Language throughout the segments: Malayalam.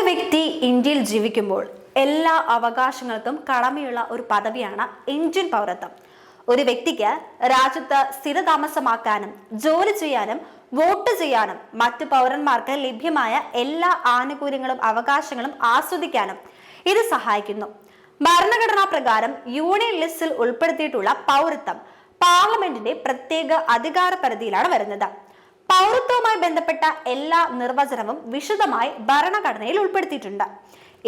ഒരു വ്യക്തി ഇന്ത്യയിൽ ജീവിക്കുമ്പോൾ എല്ലാ അവകാശങ്ങൾക്കും കടമയുള്ള ഒരു പദവിയാണ് ഇന്ത്യൻ പൗരത്വം. ഒരു വ്യക്തിക്ക് രാജ്യത്ത് സ്ഥിരതാമസമാക്കാനും ജോലി ചെയ്യാനും വോട്ട് ചെയ്യാനും മറ്റു പൗരന്മാർക്ക് ലഭ്യമായ എല്ലാ ആനുകൂല്യങ്ങളും അവകാശങ്ങളും ആസ്വദിക്കാനും ഇത് സഹായിക്കുന്നു. ഭരണഘടനാ പ്രകാരം യൂണിയൻ ലിസ്റ്റിൽ ഉൾപ്പെടുത്തിയിട്ടുള്ള പൗരത്വം പാർലമെന്റിന്റെ പ്രത്യേക അധികാര പരിധിയിലാണ് വരുന്നത്. പൗരത്വവുമായി ബന്ധപ്പെട്ട എല്ലാ നിർവചനവും വിശദമായി ഭരണഘടനയിൽ ഉൾപ്പെടുത്തിയിട്ടുണ്ട്.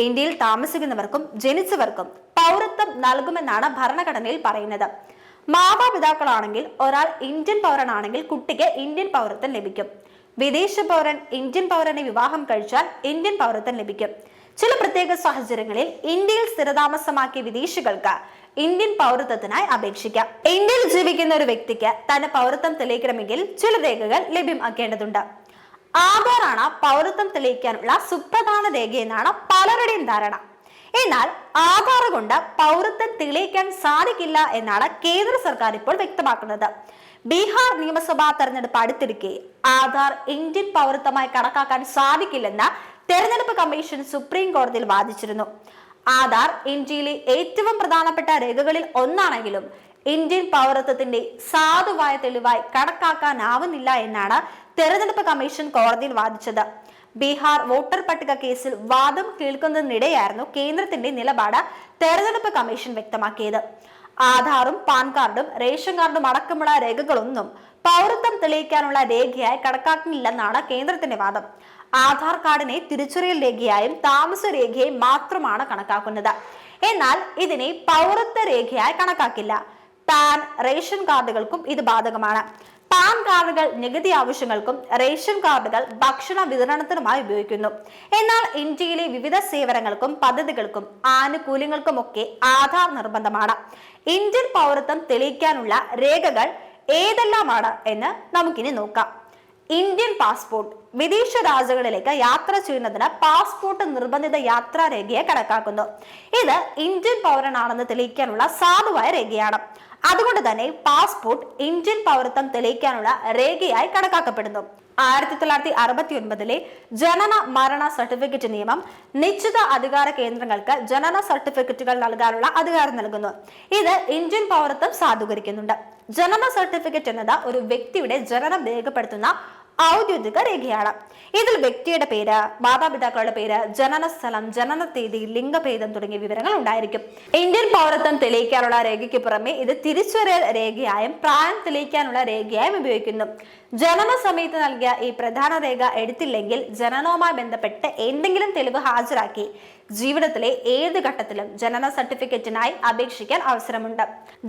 ഇന്ത്യയിൽ താമസിക്കുന്നവർക്കും ജനിച്ചവർക്കും പൗരത്വം നൽകുമെന്നാണ് ഭരണഘടനയിൽ പറയുന്നത്. മാതാപിതാക്കളാണെങ്കിൽ ഒരാൾ ഇന്ത്യൻ പൗരനാണെങ്കിൽ കുട്ടിക്ക് ഇന്ത്യൻ പൗരത്വം ലഭിക്കും. വിദേശ പൗരൻ ഇന്ത്യൻ പൗരനെ വിവാഹം കഴിച്ചാൽ ഇന്ത്യൻ പൗരത്വം ലഭിക്കും. ചില പ്രത്യേക സാഹചര്യങ്ങളിൽ ഇന്ത്യയിൽ സ്ഥിരതാമസമാക്കിയ വിദേശികൾക്ക് ഇന്ത്യൻ പൗരത്വത്തിനായി അപേക്ഷിക്കാം. ഇന്ത്യയിൽ ജീവിക്കുന്ന ഒരു വ്യക്തിക്ക് തന്റെ പൗരത്വം തെളിയിക്കണമെങ്കിൽ ചില രേഖകൾ ലഭ്യമാക്കേണ്ടതുണ്ട്. ആധാറാണ് പൗരത്വം തെളിയിക്കാനുള്ള സുപ്രധാന രേഖയെന്നാണ് പലരുടെയും ധാരണ. എന്നാൽ ആധാർ കൊണ്ട് പൗരത്വം തെളിയിക്കാൻ സാധിക്കില്ല എന്നാണ് കേന്ദ്ര സർക്കാർ ഇപ്പോൾ വ്യക്തമാക്കുന്നത്. ബീഹാർ നിയമസഭാ തെരഞ്ഞെടുപ്പ് അടുത്തിരിക്കെ ആധാർ ഇന്ത്യൻ പൗരത്വമായി കണക്കാക്കാൻ സാധിക്കില്ലെന്ന് തെരഞ്ഞെടുപ്പ് കമ്മീഷൻ സുപ്രീം കോടതിയിൽ വാദിച്ചിരുന്നു. ആധാർ ഇന്ത്യയിലെ ഏറ്റവും പ്രധാനപ്പെട്ട രേഖകളിൽ ഒന്നാണെങ്കിലും ഇന്ത്യൻ പൗരത്വത്തിന്റെ സാധുവായ തെളിവായി കണക്കാക്കാനാവുന്നില്ല എന്നാണ് തെരഞ്ഞെടുപ്പ് കമ്മീഷൻ കോടതിയിൽ വാദിച്ചത്. ബീഹാർ വോട്ടർ പട്ടിക കേസിൽ വാദം കേൾക്കുന്നതിനിടെയായിരുന്നു കേന്ദ്രത്തിന്റെ നിലപാട് തെരഞ്ഞെടുപ്പ് കമ്മീഷൻ വ്യക്തമാക്കിയത്. ആധാറും പാൻ കാർഡും റേഷൻ കാർഡും അടക്കമുള്ള രേഖകളൊന്നും പൗരത്വം തെളിയിക്കാനുള്ള രേഖയായി കണക്കാക്കുന്നില്ലെന്നാണ് കേന്ദ്രത്തിന്റെ വാദം. ആധാർ കാർഡിനെ തിരിച്ചറിയൽ രേഖയായും താമസ രേഖയായും മാത്രമാണ് കണക്കാക്കുന്നത്. എന്നാൽ ഇതിനെ പൗരത്വ രേഖയായി കണക്കാക്കില്ല. പാൻ റേഷൻ കാർഡുകൾക്കും ഇത് ബാധകമാണ്. പാൻ കാർഡുകൾ നികുതി ആവശ്യങ്ങൾക്കും റേഷൻ കാർഡുകൾ ഭക്ഷണ വിതരണത്തിനുമായി ഉപയോഗിക്കുന്നു. എന്നാൽ ഇന്ത്യയിലെ വിവിധ സേവനങ്ങൾക്കും പദ്ധതികൾക്കും ആനുകൂല്യങ്ങൾക്കുമൊക്കെ ആധാർ നിർബന്ധമാണ്. ഇന്ത്യൻ പൗരത്വം തെളിയിക്കാനുള്ള രേഖകൾ ഏതെല്ലാമാണ് എന്ന് നമുക്കിനി നോക്കാം. ഇന്ത്യൻ പാസ്പോർട്ട് വിദേശ രാജ്യങ്ങളിലേക്ക് യാത്ര ചെയ്യുന്നതിന് പാസ്പോർട്ട് നിർബന്ധിത യാത്രാ രേഖയെ കണക്കാക്കുന്നു. ഇത് ഇന്ത്യൻ പൗരനാണെന്ന് തെളിയിക്കാനുള്ള സാധുവായ രേഖയാണ്. അതുകൊണ്ട് തന്നെ പാസ്പോർട്ട് ഇന്ത്യൻ പൗരത്വം തെളിയിക്കാനുള്ള രേഖയായി കണക്കാക്കപ്പെടുന്നു. ആയിരത്തി തൊള്ളായിരത്തി അറുപത്തി ഒൻപതിലെ ജനന മരണ സർട്ടിഫിക്കറ്റ് നിയമം നിശ്ചിത അധികാര കേന്ദ്രങ്ങൾക്ക് ജനന സർട്ടിഫിക്കറ്റുകൾ നൽകാനുള്ള അധികാരം നൽകുന്നു. ഇത് ഇന്ത്യൻ പൗരത്വം സാധൂകരിക്കുന്നുണ്ട്. ജനന സർട്ടിഫിക്കറ്റ് എന്നത് ഒരു വ്യക്തിയുടെ ജനനം രേഖപ്പെടുത്തുന്ന ഔദ്യോഗിക രേഖയാണ് ഇതിൽ വ്യക്തിയുടെ പേര് മാതാപിതാക്കളുടെ പേര് ജനന സ്ഥലം ജനന തീയതി ലിംഗഭേദം തുടങ്ങിയ വിവരങ്ങൾ ഉണ്ടായിരിക്കും. ഇന്ത്യൻ പൗരത്വം തെളിയിക്കാനുള്ള രേഖയ്ക്ക് പുറമെ ഇത് തിരിച്ചറിയൽ രേഖയായും പ്രായം തെളിയിക്കാനുള്ള രേഖയായും ഉപയോഗിക്കുന്നു. ജനന സമയത്ത് നൽകിയ ഈ പ്രധാന രേഖ എടുത്തില്ലെങ്കിൽ ജനനവുമായി ബന്ധപ്പെട്ട് എന്തെങ്കിലും തെളിവ് ഹാജരാക്കി ജീവിതത്തിലെ ഏത് ഘട്ടത്തിലും ജനന സർട്ടിഫിക്കറ്റിനായി അപേക്ഷിക്കാൻ അവസരമുണ്ട്.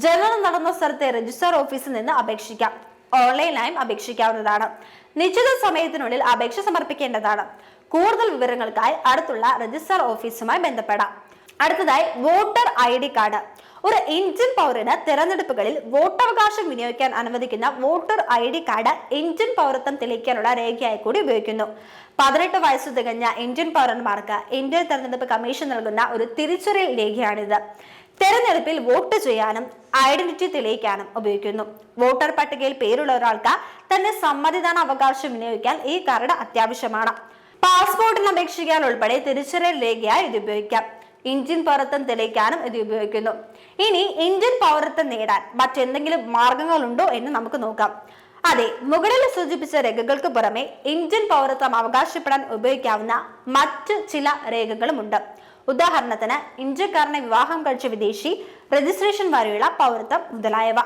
ജനനം നടന്ന സ്ഥലത്തെ രജിസ്റ്റർ ഓഫീസിൽ നിന്ന് അപേക്ഷിക്കാം. ഓൺലൈനായും അപേക്ഷിക്കാവുന്നതാണ്. നിശ്ചിത സമയത്തിനുള്ളിൽ അപേക്ഷ സമർപ്പിക്കേണ്ടതാണ്. കൂടുതൽ വിവരങ്ങൾക്കായി അടുത്തുള്ള രജിസ്ട്രാർ ഓഫീസുമായി ബന്ധപ്പെടാം. അടുത്തതായി വോട്ടർ ഐ ഡി കാർഡ്. ഒരു ഇന്ത്യൻ പൗരന് തെരഞ്ഞെടുപ്പുകളിൽ വോട്ടവകാശം വിനിയോഗിക്കാൻ അനുവദിക്കുന്ന voter I D card Indian പൗരത്വം തെളിയിക്കാനുള്ള രേഖയായി കൂടി ഉപയോഗിക്കുന്നു. പതിനെട്ട് വയസ്സ് തികഞ്ഞ ഇന്ത്യൻ പൗരന്മാർക്ക് ഇന്ത്യൻ തെരഞ്ഞെടുപ്പ് കമ്മീഷൻ നൽകുന്ന ഒരു തിരിച്ചറിയൽ രേഖയാണിത്. തെരഞ്ഞെടുപ്പിൽ വോട്ട് ചെയ്യാനും ഐഡന്റിറ്റി തെളിയിക്കാനും ഉപയോഗിക്കുന്നു. വോട്ടർ പട്ടികയിൽ പേരുള്ള ഒരാൾക്ക് തന്റെ സമ്മതിദാന അവകാശം വിനിയോഗിക്കാൻ ഈ കാർഡ് അത്യാവശ്യമാണ്. പാസ്പോർട്ടിന് അപേക്ഷിക്കാൻ ഉൾപ്പെടെ തിരിച്ചറിയൽ രേഖയായി ഇത് ഉപയോഗിക്കാം. ഇന്ത്യൻ പൗരത്വം തെളിയിക്കാനും ഇത് ഉപയോഗിക്കുന്നു. ഇനി ഇന്ത്യൻ പൗരത്വം നേടാൻ മറ്റെന്തെങ്കിലും മാർഗങ്ങളുണ്ടോ എന്ന് നമുക്ക് നോക്കാം. അതെ മുകളിൽ സൂചിപ്പിച്ച രേഖകൾക്ക് പുറമെ ഇന്ത്യൻ പൗരത്വം അവകാശപ്പെടാൻ ഉപയോഗിക്കാവുന്ന മറ്റ് ചില രേഖകളുമുണ്ട്. ഉദാഹരണത്തിന് ഇന്ത്യക്കാരനെ വിവാഹം കഴിച്ച വിദേശി രജിസ്ട്രേഷൻ വരെയുള്ള പൗരത്വം മുതലായവ